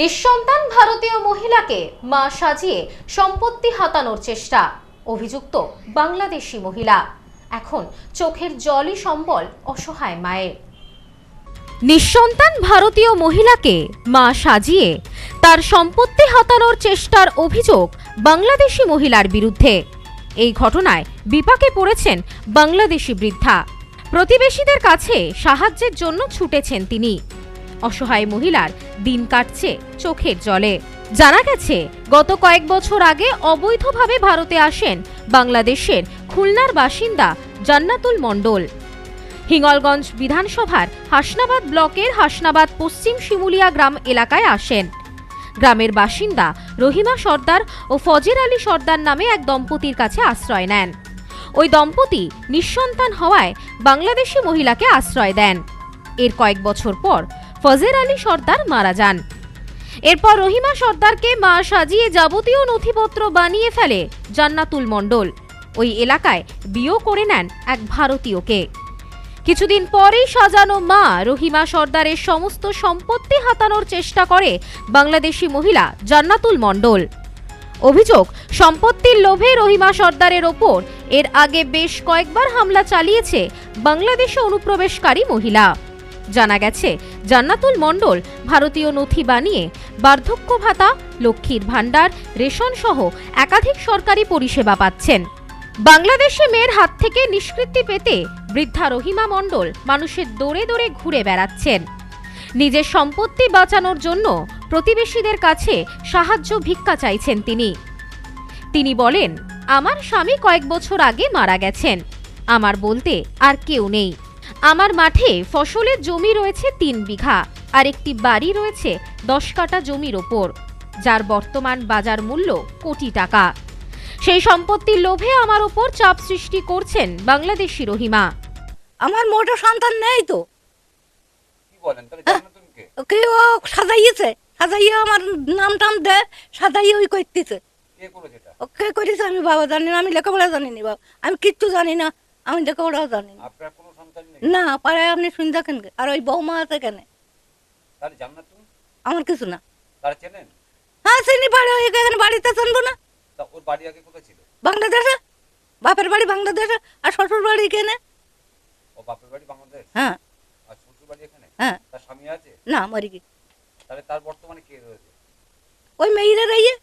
নিঃসন্তান ভারতীয় মহিলাকে মা সাজিয়ে সম্পত্তি হাতানোর চেষ্টা, অভিযুক্ত বাংলাদেশি মহিলা। এখন চোখের জলই সম্বল অসহায় মায়ের। নিঃসন্তান ভারতীয় মহিলাকে মা সাজিয়ে তার সম্পত্তি হাতানোর চেষ্টার অভিযোগ বাংলাদেশি মহিলার বিরুদ্ধে। এই ঘটনায় বিপাকে পড়েছেন বাংলাদেশি বৃদ্ধা। প্রতিবেশীদের কাছে সাহায্যের জন্য ছুটেছেন তিনি। অসহায় মহিলার দিন কাটছে চোখের জলে। জানা গেছে, গত কয়েক বছর আগে অবৈধভাবে ভারতে আসেন বাংলাদেশের খুলনার বাসিন্দা জান্নাতুল মণ্ডল। হিঙ্গলগঞ্জ বিধানসভার হাসনাবাদ ব্লকের হাসনাবাদ পশ্চিম শিমুলিয়া গ্রাম এলাকায় আসেন। গ্রামের বাসিন্দা রহিমা সর্দার ও ফজির আলী সর্দার নামে এক দম্পতির কাছে আশ্রয় নেন। ওই দম্পতি নিঃসন্তান হওয়ায় বাংলাদেশি মহিলাকে আশ্রয় দেন। এর কয়েক বছর পর ফজের আলী সর্দার মারা যান। এরপর রহিমা সর্দারকে মা সাজিয়ে যাবতীয় নথিপত্র বানিয়ে ফেলে জান্নাতুল মণ্ডল। ওই এলাকায় বিয়েও করে নেন এক ভারতীয়কে। কিছুদিন পরেই সাজানো মা রহিমা সর্দারের সমস্ত সম্পত্তি হাতানোর চেষ্টা করে বাংলাদেশি মহিলা জান্নাতুল মণ্ডল। অভিযোগ, সম্পত্তির লোভে রহিমা সর্দারের ওপর এর আগে বেশ কয়েকবার হামলা চালিয়েছে বাংলাদেশে অনুপ্রবেশকারী মহিলা। জানা গেছে, জান্নাতুল মণ্ডল ভারতীয় নথি বানিয়ে বার্ধক্য ভাতা, লক্ষ্মীর ভাণ্ডার, রেশন সহ একাধিক সরকারি পরিষেবা পাচ্ছেন। বাংলাদেশে মেয়ের হাত থেকে নিষ্কৃতি পেতে বৃদ্ধা রহিমা মণ্ডল মানুষের দৌড়ে দৌড়ে ঘুরে বেড়াচ্ছেন। নিজের সম্পত্তি বাঁচানোর জন্য প্রতিবেশীদের কাছে সাহায্য ভিক্ষা চাইছেন তিনি। তিনি বলেন, আমার স্বামী কয়েক বছর আগে মারা গেছেন। আমার বলতে আর কেউ নেই। আমার মাঠে ফসলের জমি রয়েছে তিন বিঘা আর একটি বাড়ি রয়েছে দশ কাটা জমির ওপর যার বর্তমান বাজার মূল্য কোটি টাকা। সেই সম্পত্তির লোভে আমার ওপর চাপ সৃষ্টি করছেন বাংলাদেশি রহিমা। আমার মোটো সন্তান নেই তো। কি বলেন? তাহলে জান্নাতুলকে কে? ও সাজাইয়েছে? সাজাইয়ে আমার নাম টাম দেয় সাজাইয়ে ওই করতেছে। কে করেছে আমি বাবা জানি না আমি লেখাপড়া জানি না বাবা আমি কিচ্ছু জানি না। আমি লেখাপড়াও জানি না। আপনার কোনো সন্তান নেই? না পাড়ায় আপনি শুনে দেখেন? আর ওই বৌমা আছে কেন? আমার কিছু না। হ্যাঁ চিনি বাড়ি এখানে বাড়িতে জানব না। বাংলাদেশে। বাপের বাড়ি বাংলাদেশে। আর শ্বশুর বাড়ি এখানে ও বাপের বাড়ি বাংলাদেশ? হ্যাঁ। আর শ্বশুর বাড়ি এখানে? হ্যাঁ। তার স্বামী আছে? না মরি কি তাহলে তার বর্তমানে কে রয়েছে? ওই মেয়েরা রইয়ে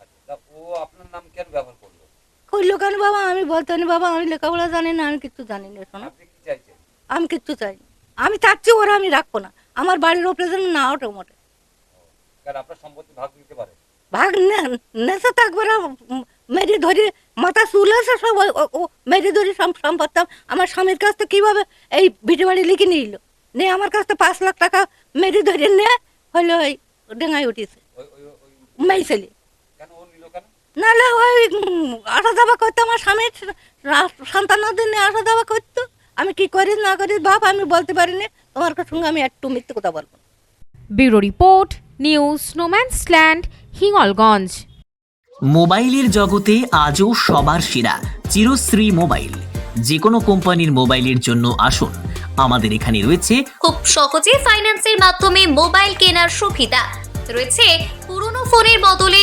আচ্ছা ও আপনার নাম কেন ব্যবহার করল? কইলো কেন বাবা আমি বলতে বাবা আমি লেখাপড়া জানি না আমি কিচ্ছু জানি না শোনো। আমি কিচ্ছু চাই। আমি চাচ্ছি ওরা আমি রাখব না। আমার বাড়ির ওপরে যেন না ওঠে মোটে। ভাগ পারে। ভাগ নে- মেরে ধরে মাথা চুল আছে সব ওই- ও- ও মেরে ধরে সম- সম্পত্তি। আমার স্বামীর কাছ থেকে কীভাবে এই ভিটে বাড়ি লিখে নিল? নে আমার কাছ থেকে পাঁচ লাখ টাকা মেরে ধরে নে হলো ওই ডেঙায় উঠিছে। ওই ওই ওই মেয়ে ছেলে। নাহলে ওই আসা যাওয়া করতো আমার স্বামীর সন্তানদের নিয়ে আসা যাওয়া করতো। আমি কি করি না করি বাপ আমি বলতে পারিনি। তোমার সঙ্গে আমি একটু মিথ্যে কথা বলব। না। ব্যুরো রিপোর্ট নিউজ স্নোম্যান্সল্যান্ড হিঙ্গলগঞ্জ। মোবাইলের জগতে আজও সবার সেরা চিরশ্রী মোবাইল। যে কোনো কোম্পানির মোবাইলের জন্য আসুন। আমাদের এখানে রয়েছে খুব সহজে ফাইন্যান্সের মাধ্যমে মোবাইল কেনার সুবিধা। রয়েছে